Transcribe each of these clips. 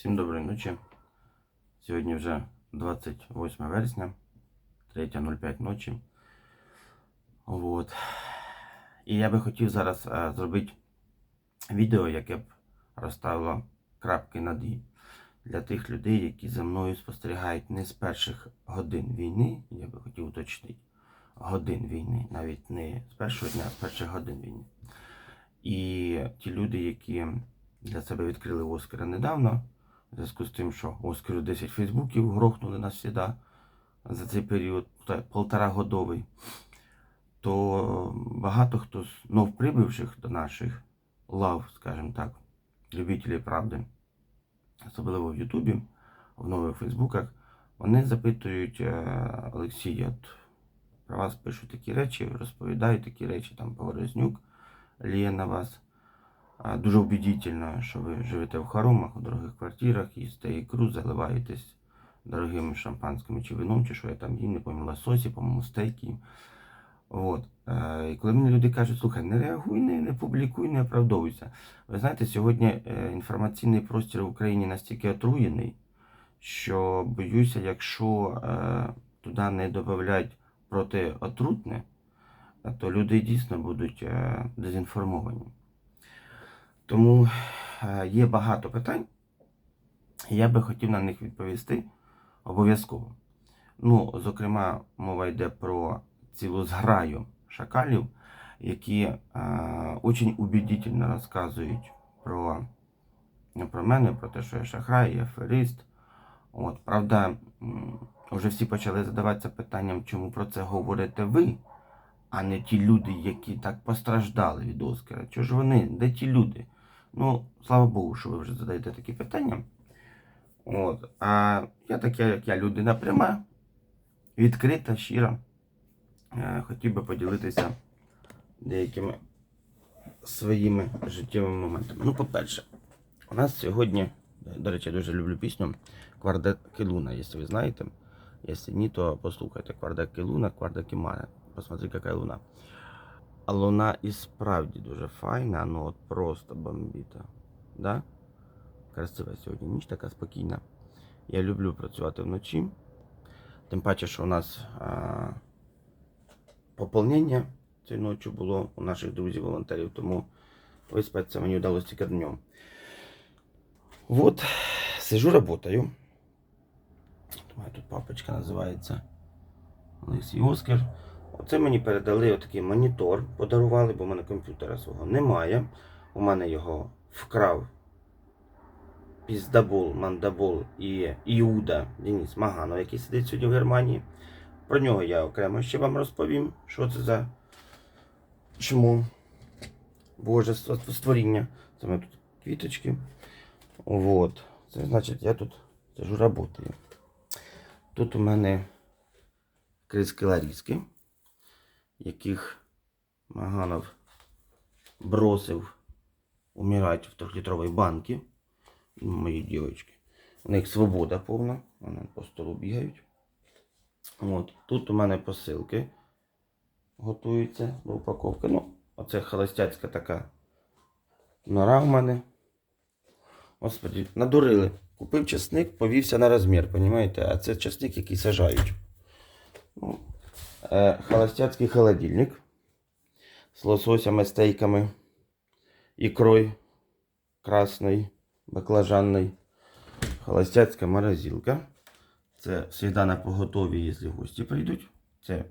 Всім доброї ночі. Сьогодні вже 28 вересня, 3.05 ночі. От. І я би хотів зараз е, зробити відео, яке б розставило крапки над «і» для тих людей, які за мною спостерігають не з перших годин війни, я би хотів уточнити, годин війни, навіть не з першого дня, а з перших годин війни. І ті люди, які для себе відкрили Оскара недавно, в зв'язку з тим, що Оскару 10 фейсбуків грохнули навсіда за цей період, полторагодовий, то багато хто з новприбивших до наших лав, скажімо так, любителів правди, особливо в Ютубі, в нових Фейсбуках, вони запитують е, Олексій, от про вас пишуть такі речі, розповідають такі речі, там Поворознюк ліє на вас. Дуже убедительно, що ви живете в хоромах, у дорогих квартирах, їсте ікру, заливаєтесь дорогим шампанським чи вином, чи що я там їм, не пам'ятаю, лососі, по-моєму, стейки. От. Е, І коли мені люди кажуть, слухай, не реагуй, не, не публікуй, не оправдовуйся. Ви знаєте, сьогодні е, інформаційний простір в Україні настільки отруєний, що боюся, якщо е, туди не додають протиотрутне, то люди дійсно будуть дезінформовані. Тому е, є багато питань, і я би хотів на них відповісти обов'язково. Ну, зокрема, мова йде про цілу зграю шакалів, які дуже убедительно розказують про, ну, про мене, про те, що я шахрай, я аферист. От, правда, вже всі почали задаватися питанням, чому про це говорите ви, а не ті люди, які так постраждали від Оскара. Чого ж вони? Де ті люди? Ну, слава Богу, що ви вже задаєте такі питання. От. А я таке, як я людина пряма, відкрита, щира. Е, Хотів би поділитися деякими своїми життєвими моментами. Ну, по-перше, у нас сьогодні, до речі, я дуже люблю пісню Квардаки Луна, якщо ви знаєте. Якщо ні, то послухайте Квардаки Луна, Квардаки Мара. Посмотри, яка луна. А луна і справді дуже файна, ну от просто бомбіта. Да? Красива сьогодні ніч така спокійна. Я люблю працювати вночі. Тим паче, що у нас а, поповнення цієї ночі було у наших друзів-волонтерів, тому виспатися мені вдалося тільки днем. Вот, сижу, работаю. Моя тут папочка називається Олексій Оскар. Оце мені передали отакий монітор, подарували, бо в мене комп'ютера свого немає. У мене його вкрав піздабол, мандабол і Іуда Денис Маганов, який сидить сьогодні в Германії. Про нього я окремо ще вам розповім, що це за чому Боже створіння. Це мене тут квіточки. Вот. Це значить, я тут сижу работаю. Тут у мене криски ларіски, яких Маганов бросив умирати в трьохлітровій банці. Мої дівчатки. У них свобода повна, вони по столу бігають. От. Тут у мене посилки готуються до упаковки. Ну, оце холостяцька така нора в мене. Господи, надурили. Купив часник, повівся на розмір, понімаєте? А це часник, який сажають. Ну, холостяцький холодильник з лососями, стейками, ікрою красной, баклажанной. Холостяцька морозилка. Це завжди на поготові, якщо гості прийдуть. Це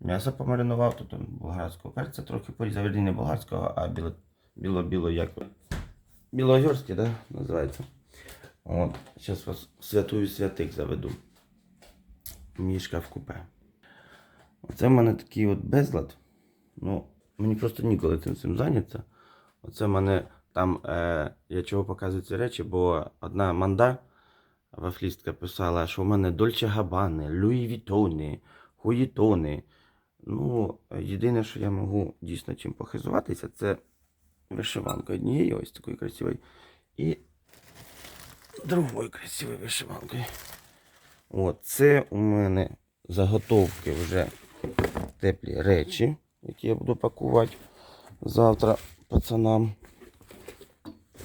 м'ясо помаринував, тут болгарського перця трохи порізав, Вірні, не болгарського, а біло, біло, біло як білогорський, да, називається. От, зараз вас святую святих заведу. Мішка в купе. Оце в мене такий от безлад. Ну, мені просто ніколи цим цим зайнятися. Оце в мене там, е, я чого показую ці речі, бо одна манда вафлістка писала, що в мене Дольче Габани, Луї Вітони, Хуїтони. Ну, єдине, що я можу дійсно чим похизуватися, це вишиванка однією, ось такою красивою. І другою красивою вишиванкою. От, це у мене заготовки вже теплі речі, які я буду пакувати завтра пацанам.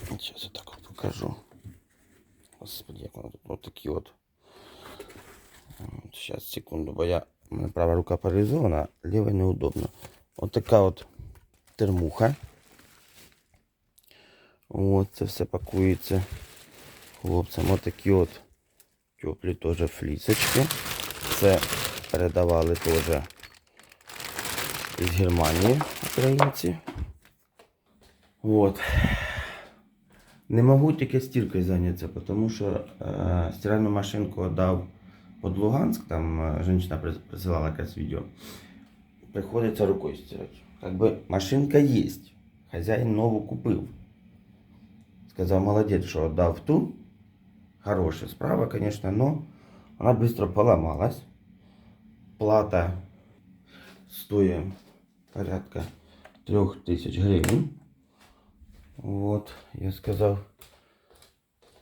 Зараз я так покажу. Господи, як воно тут. От такі от. Зараз, секунду, бо я. У мене права рука паралізована, ліва неудобно. От така от термуха. От, це все пакується хлопцям. От такі от теплі теж флісочки. Це передавали теж із Германії українці. Вот. Не можу тільки стіркою зайнятися, тому що е, стиральну машинку дав під Луганськ, там е, жінка присилала якесь відео. Приходиться рукою стирати. Как би машинка є. Хазяїн нову купив. Сказав, молодець, що дав ту. Хорошая справа, конечно, но она быстро поломалась. Плата стоит порядка 3000 гривень. Вот, я сказав,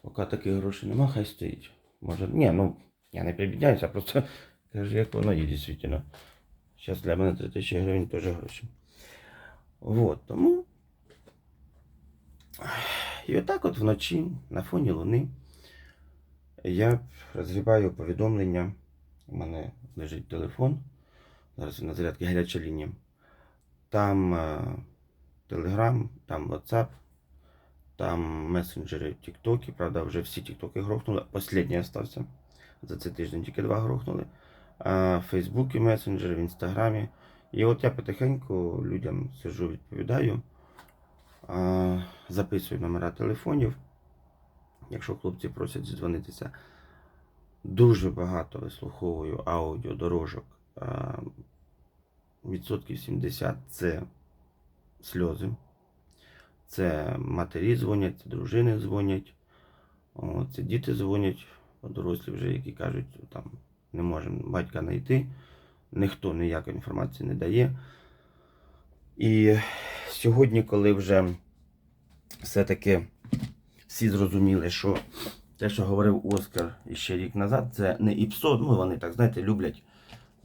поки таких грошей нема, хай стоїть. Може, ні, ну, я не прибідняюся, просто кажу, як воно є дійсно. Зараз для мене 3000 гривень теж гроші. Вот, тому. І отак от вночі на фоні луни я розгрібаю повідомлення. У мене лежить телефон. Зараз на зарядці гаряча лінія. Там е, Telegram, там WhatsApp, там месенджери TikTok. Правда, вже всі TikTok грохнули. Останній остався. За цей тиждень тільки два грохнули. А Фейсбуці месенджери, в Інстаграмі. І от я потихеньку людям сижу, відповідаю. Записую номера телефонів. Якщо хлопці просять дзвонитися, дуже багато вислуховую аудіодорожок. Відсотків 70 це сльози. Це матері дзвонять, це дружини дзвонять, це діти дзвонять, дорослі вже, які кажуть, там не можемо батька знайти, ніхто ніякої інформації не дає. І сьогодні, коли вже все-таки всі зрозуміли, що те, що говорив Оскар ще рік назад, це не ІПСО, ну вони так, знаєте, люблять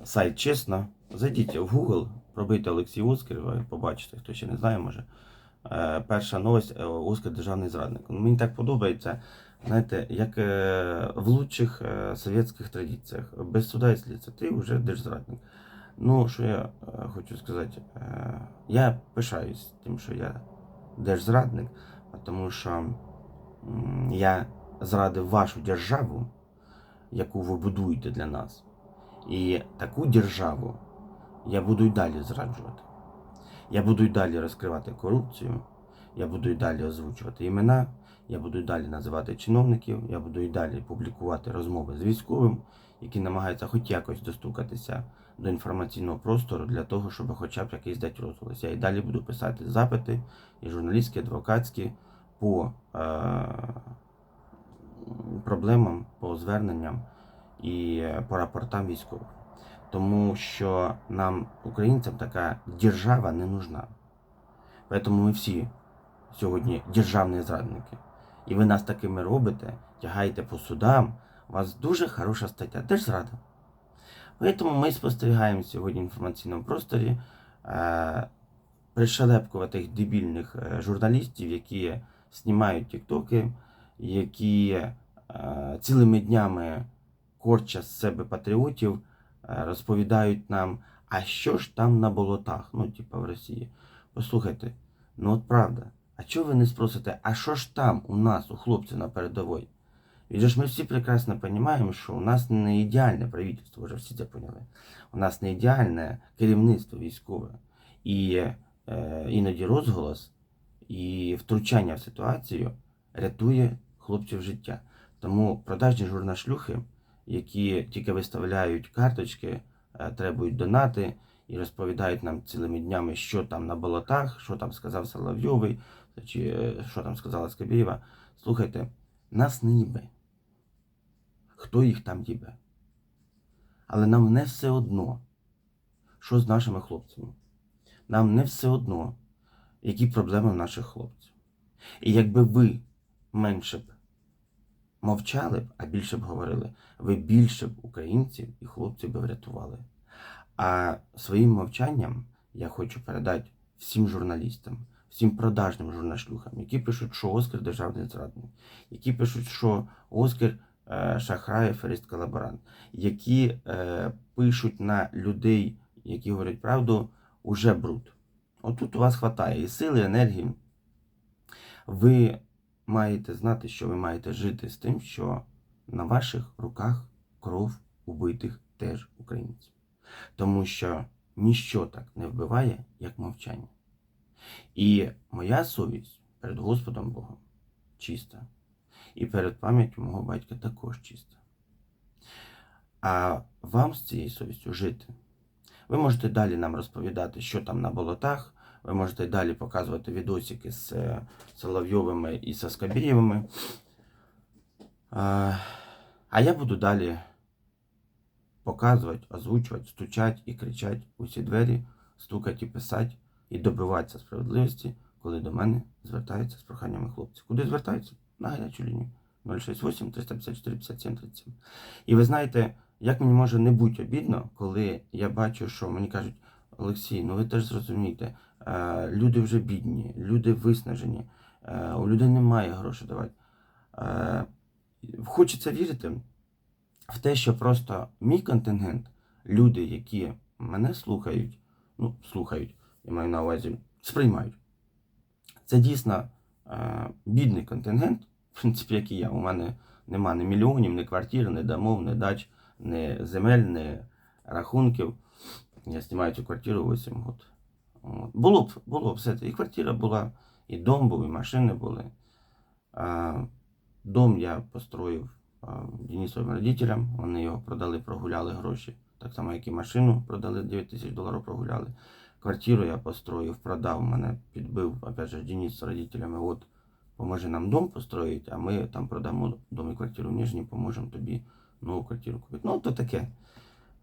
сайт чесно. Зайдіть в Google, пробийте Олексій Оскар, ви побачите, хто ще не знає, може. Е, Перша новость е, Оскар державний зрадник. Ну, Мені так подобається, знаєте, як е, в лучших совєтських традиціях. Без суда і слідства, ти вже держзрадник. Ну, що я хочу сказати, я пишаюсь тим, що я держзрадник, тому що я зрадив вашу державу, яку ви будуєте для нас. І таку державу я буду й далі зраджувати. Я буду й далі розкривати корупцію, я буду й далі озвучувати імена, я буду й далі називати чиновників, я буду й далі публікувати розмови з військовим, які намагаються хоч якось достукатися до інформаційного простору для того, щоб хоча б якийсь дати розголос. Я і далі буду писати запити, і журналістські, адвокатські по е- проблемам, по зверненням і по рапортам військових. Тому що нам, українцям, така держава не нужна. Тому ми всі сьогодні державні зрадники. І ви нас такими робите, тягаєте по судам. У вас дуже хороша стаття. Держзрада. Тому ми спостерігаємо сьогодні в інформаційному просторі е, пришелепкуватих дебільних е, журналістів, які знімають тіктоки, які е, цілими днями корча з себе патріотів, е, розповідають нам, а що ж там на болотах, ну, типа в Росії. Послухайте, ну от правда, а чого ви не спросите, а що ж там у нас, у хлопців на передовій? Відже ж ми всі прекрасно розуміємо, що у нас не ідеальне правительство, вже всі це поняли. У нас не ідеальне керівництво військове. І е, іноді розголос і втручання в ситуацію рятує хлопців життя. Тому продажні журнашлюхи, які тільки виставляють карточки, е, требують донати і розповідають нам цілими днями, що там на болотах, що там сказав Соловйовий, чи е, що там сказала Скабєєва. Слухайте, нас не їбе. Хто їх там їбе? Але нам не все одно, що з нашими хлопцями. Нам не все одно, які проблеми в наших хлопців. І якби ви менше б мовчали б, а більше б говорили, ви більше б українців і хлопців би врятували. А своїм мовчанням я хочу передати всім журналістам, всім продажним журнашлюхам, які пишуть, що Оскар державний зрадник, які пишуть, що Оскар е, шахрай, аферист, колаборант, які е, пишуть на людей, які говорять правду, уже бруд. Отут у вас хватає і сили, і енергії. Ви маєте знати, що ви маєте жити з тим, що на ваших руках кров убитих теж українців. Тому що ніщо так не вбиває, як мовчання. І моя совість перед Господом Богом чиста. І перед пам'яттю мого батька також чиста. А вам з цією совістю жити. Ви можете далі нам розповідати, що там на болотах. Ви можете далі показувати відосики з е, Соловйовими і з Скабєєвими. А, я буду далі показувати, озвучувати, стучати і кричати у всі двері, стукати і писати, і добиватися справедливості, коли до мене звертаються з проханнями хлопці. Куди звертаються? На гарячу лінію 068 354 57 37. І ви знаєте, як мені може не бути обідно, коли я бачу, що мені кажуть, Олексій, ну ви теж зрозумієте, люди вже бідні, люди виснажені, е, у людей немає грошей давати. Е, Хочеться вірити в те, що просто мій контингент, люди, які мене слухають, ну, слухають, я маю на увазі, сприймають. Це дійсно е, бідний контингент, в принципі, як і я. У мене нема ні мільйонів, ні квартир, ні домов, ні дач, ні земель, ні рахунків. Я знімаю цю квартиру 8 років. Було б, було все. це. І квартира була, і дом був, і машини були. Дом я построїв а, Денисовим родителям. Вони його продали, прогуляли гроші. Так само, як і машину продали 9 тисяч доларів, прогуляли. Квартиру я построїв, продав, мене підбив, опять же, Денис з родителями. От, поможи нам дом построїти, а ми там продамо дом і квартиру в Ніжні, поможемо тобі нову квартиру купити. Ну, то таке.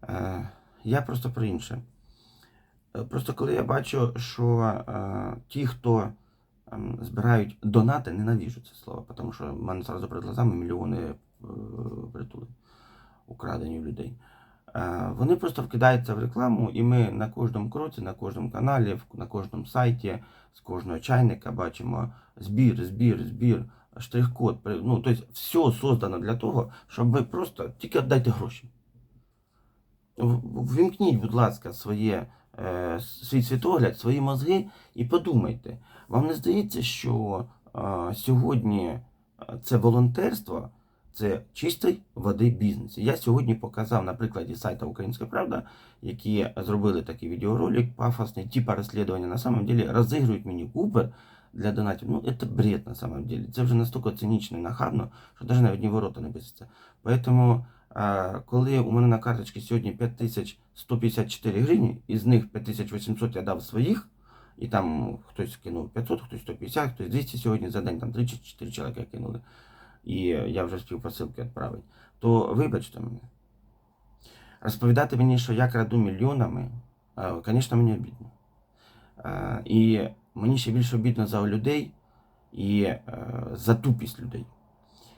Е, я просто про інше. Е, Просто коли я бачу, що е, ті, хто ем, збирають донати, ненавіжу це слово, тому що в мене зразу перед глазами мільйони е, притули украдені людей. Е, вони просто вкидаються в рекламу, і ми на кожному кроці, на кожному каналі, на кожному сайті, з кожного чайника бачимо збір, збір, збір, штрих-код. Ну, тобто все создано для того, щоб ви просто тільки віддайте гроші. В- Ввімкніть, будь ласка, своє, е, свій світогляд, свої мозги і подумайте. Вам не здається, що е, сьогодні е, це волонтерство, це чистий води бізнес. Я сьогодні показав на прикладі сайта Українська Правда, які зробили такий відеоролик пафосний, типа розслідування. На самом деле розігрують мені Uber для донатів. Ну, це бред на самом деле. Це вже настільки цинічно і нахабно, що навіть навіть ні ворота не писаться. Поэтому коли у мене на карточці сьогодні 5154 гривні, із них 5800 я дав своїх, і там хтось кинув 500, хтось 150, хтось 200 сьогодні за день, там 34 чоловіка кинули, і я вже встиг посилки відправити, то вибачте мене. Розповідати мені, що я краду мільйонами, звісно, мені обідно. І мені ще більше обідно за людей і е, за тупість людей.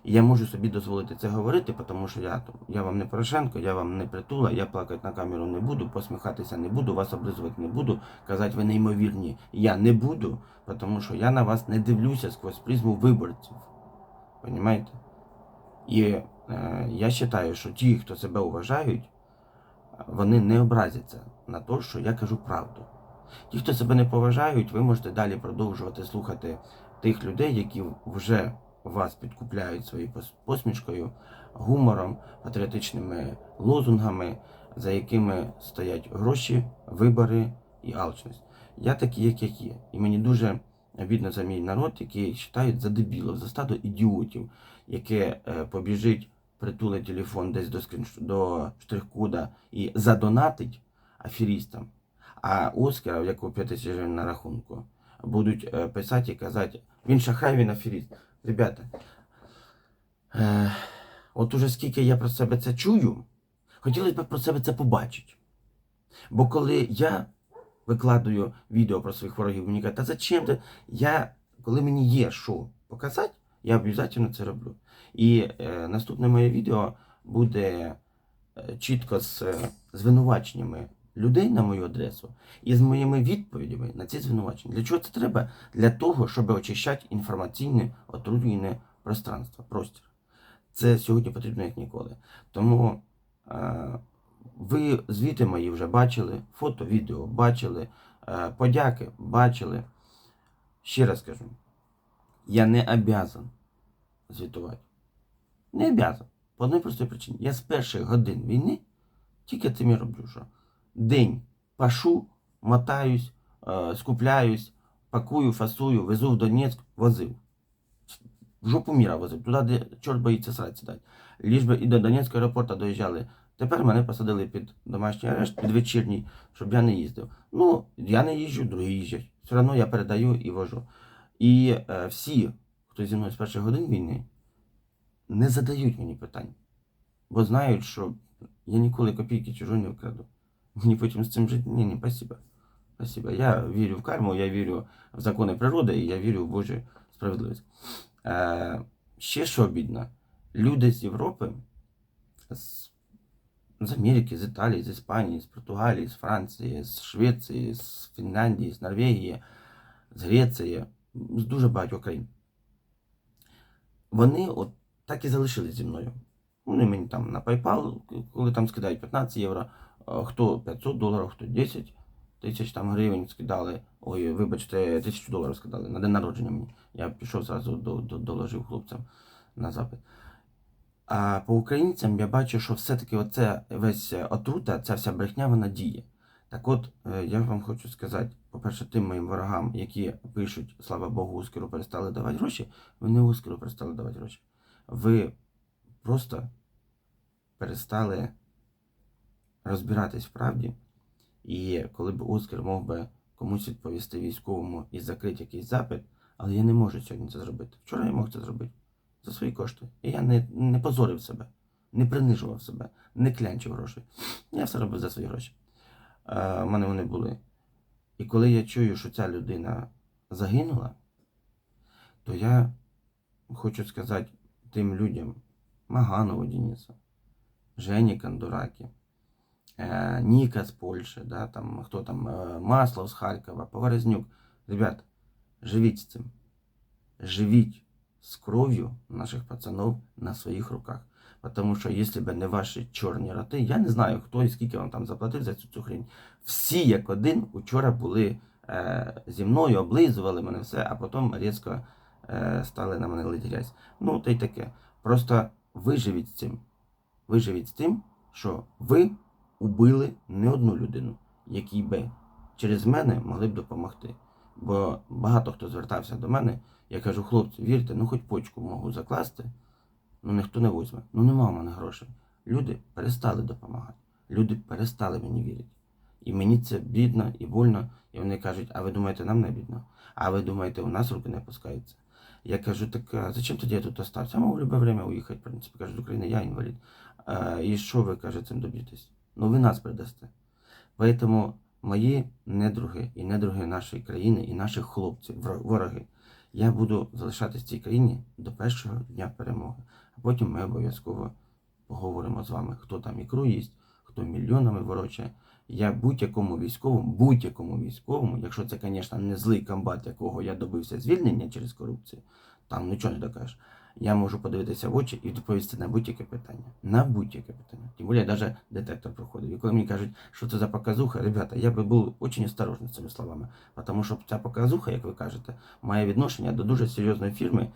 І я можу собі дозволити це говорити, тому що я, я вам не Порошенко, я вам не притула, я плакати на камеру не буду, посміхатися не буду, вас облизувати не буду, казати ви неймовірні. Я не буду, тому що я на вас не дивлюся сквозь призму виборців. Понімаєте? І е, я вважаю, що ті, хто себе вважають, вони не образяться на те, що я кажу правду. Ті, хто себе не поважають, ви можете далі продовжувати слухати тих людей, які вже вас підкупляють своєю посмішкою, гумором, патріотичними лозунгами, за якими стоять гроші, вибори і алчність. Я такий, як я є. І мені дуже обідно за мій народ, який вважають за дебілів, за стадо ідіотів, яке е, побіжить, притулить телефон десь до, скріншо- до штрих-кода і задонатить аферістам. А Оскара, в якого 5 тисяч на рахунку, будуть е, писати і казати, він шахрай, він аферіст. Ребята, е, от уже скільки я про себе це чую, хотілося б про себе це побачити. Бо коли я викладаю відео про своїх ворогів, мені кажуть, та зачем ти? Я, коли мені є що показати, я обов'язково це роблю. І е, наступне моє відео буде е, чітко з е, звинуваченнями людей на мою адресу і з моїми відповідями на ці звинувачення. Для чого це треба? Для того, щоб очищати інформаційне отруєне пространство, простір. Це сьогодні потрібно як ніколи. Тому е, ви звіти мої вже бачили, фото, відео бачили, е, подяки бачили. Ще раз кажу, я не обязан звітувати. Не обязан. По одній простій причині. Я з перших годин війни тільки цим і роблю, що день пашу, мотаюсь, е, скупляюсь, пакую, фасую, везу в Донецьк, возив. В жопу міра возив, туди, де чорт боїться срати сідати. Ліж би і до Донецького аеропорту доїжджали. Тепер мене посадили під домашній арешт, під вечірній, щоб я не їздив. Ну, я не їжджу, другі їздять. Все одно я передаю і вожу. І е, всі, хто зі мною з перших годин війни, не задають мені питань, бо знають, що я ніколи копійки чужої не вкраду. Мені потім з цим жити. Ні, ні, спасибо. Спасибо. Я вірю в карму, я вірю в закони природи і я вірю в Божу справедливість. Е, ще що обідно, люди з Європи, з, з Америки, з Італії, з Іспанії, з Португалії, з Франції, з Швеції, з Фінляндії, з Норвегії, з Греції, з дуже багатьох країн. Вони от так і залишились зі мною. Вони мені там на PayPal, коли там скидають 15 євро, хто 500 доларів, хто 10 тисяч там гривень скидали. Ой, вибачте, тисячу доларів скидали на день народження мені. Я пішов зразу до, до, доложив хлопцям на запит. А по українцям я бачу, що все-таки оце весь отрута, ця вся брехня, вона діє. Так от, е, я вам хочу сказати, по-перше, тим моїм ворогам, які пишуть, слава Богу, Ускеру перестали давати гроші, ви не Ускеру перестали давати гроші. Ви просто перестали розбиратись в правді. І коли б Оскар мог би комусь відповісти військовому і закрити якийсь запит, але я не можу сьогодні це зробити. Вчора я мог це зробити за свої кошти. І я не, не позорив себе, не принижував себе, не клянчив грошей. Я все робив за свої гроші. Е, У мене вони були. І коли я чую, що ця людина загинула, то я хочу сказати тим людям, Маганову Денису, Жені Кондуракі, э, Ніка з Польщі, да, там, хто там, э, Маслов з Харкова, Поварезнюк. Ребят, живіть з цим. Живіть з кров'ю наших пацанов на своїх руках. Потому що якщо б не ваші чорні роти, я не знаю, хто і скільки вам там заплатив за цю, цю хрень. Всі як один учора були е, зі мною, облизували мене все, а потім різко е, стали на мене грязь. Ну, та й таке. Просто виживіть з цим. Виживіть з тим, що ви убили не одну людину, якій би через мене могли б допомогти. Бо багато хто звертався до мене, я кажу, хлопці, вірте, ну хоч почку можу закласти, ну ніхто не візьме. Ну нема в мене грошей. Люди перестали допомагати. Люди перестали мені вірити. І мені це бідно і больно. І вони кажуть, а ви думаєте, нам не бідно? А ви думаєте, у нас руки не опускаються? Я кажу, так а зачем тоді я тут остався? Я можу в любое время уїхати, в принципі, кажуть, з України, я інвалід. А, і що ви, каже, цим доб'єтесь? Ну ви нас придасте. Поэтому мої недруги і недруги нашої країни і наших хлопців, вороги, я буду залишатись в цій країні до першого дня перемоги. А потім ми обов'язково поговоримо з вами, хто там ікру їсть, хто мільйонами ворочає. Я будь-якому військовому, будь-якому військовому, якщо це, звісно, не злий комбат, якого я добився звільнення через корупцію, там нічого не докажеш. Я можу подивитися в очі і відповісти на будь-яке питання. На будь-яке питання. Тим більше навіть детектор проходив. І коли мені кажуть, що це за показуха, ребята, я би був дуже осторожний цими словами. Тому що ця показуха, як ви кажете, має відношення до дуже серйозної фірми,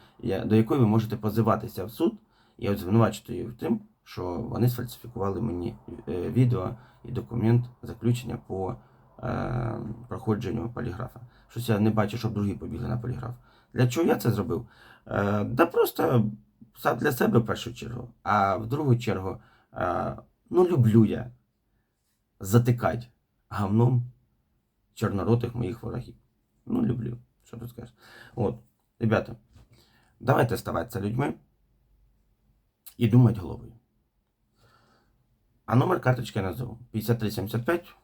до якої ви можете позиватися в суд і от звинувачити її в тим, що вони сфальсифікували мені е, відео і документ заключення по е, проходженню поліграфа. Щось я не бачу, щоб другі побігли на поліграф. Для чого я це зробив? Е, да просто сам для себе в першу чергу. А в другу чергу, е, ну люблю я затикати говном чорноротих моїх ворогів. Ну, люблю, що тут скажеш. От, ребята, давайте ставатися людьми і думати головою. А номер карточки я назову 5375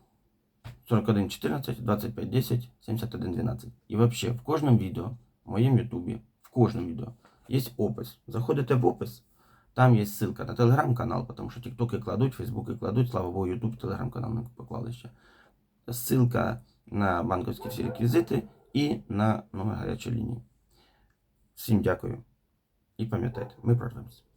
41 14 25 10 71 12. І вообще в кожному відео, в моєму ютубі, в кожному відео є опис. Заходите в опис, Там є ссылка на телеграм-канал, тому що тіктоки кладуть, фейсбуки кладуть, слава Богу, ютуб, телеграм-канал не поклали ще. Ссылка на банковські всі реквізити і на номер гарячої лінії. Всім дякую. І пам'ятайте, ми прорвемося.